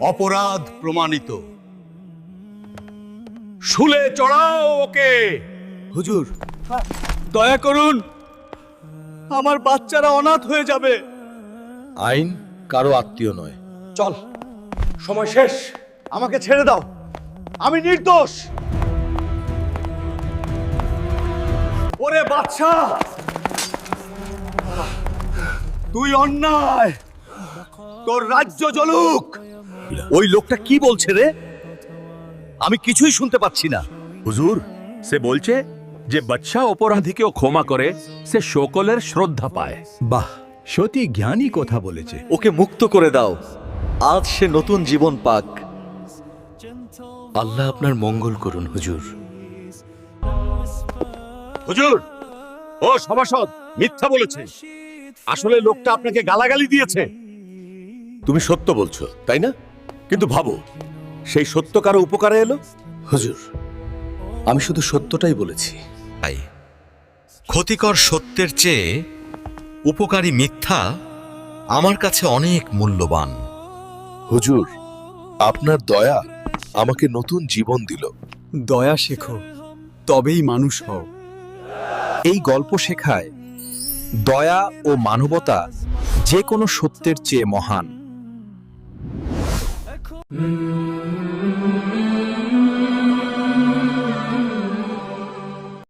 অপরাধ প্রমাণিত। শুলে চড়াও ওকে। হুজুর। দয়া করুন। আমার বাচ্চারা অনাথ হয়ে যাবে। আইন কারও আত্মীয় নয়। চল সময় শেষ। আমাকে ছেড়ে দাও। আমি নির্দোষ। ওরে বাচ্চা! তুই অন্যায়। তোর রাজ্য জ্বলুক। ওই লোকটা কি বলছে রে? আমি কিছুই শুনতে পাচ্ছি না। হুজুর সে বলছে যে বাচ্চা অপরাধীকেও ক্ষমা করে সে সকলের শ্রদ্ধা পায়। বাহ সতী জ্ঞানী কথা বলেছে। ওকে মুক্ত করে দাও। আজ সে নতুন জীবন পাক। আল্লাহ আপনার মঙ্গল করুন হুজুর। হুজুর ও সভাসদ মিথ্যা বলেছে। আসলে লোকটা আপনাকে গালাগালি দিয়েছে। তুমি সত্য বলছো তাই না? কিন্তু ভাবো সেই সত্য কারও উপকারে এলো? হুজুর আমি শুধু সত্যটাই বলেছি। তাই ক্ষতিকর সত্যের চেয়ে উপকারী মিথ্যা আমার কাছে অনেক মূল্যবান। হুজুর আপনার দয়া আমাকে নতুন জীবন দিল। দয়া শেখো তবেই মানুষ হও। এই গল্প শেখায় দয়া ও মানবতা যে কোনো সত্যের চেয়ে মহান।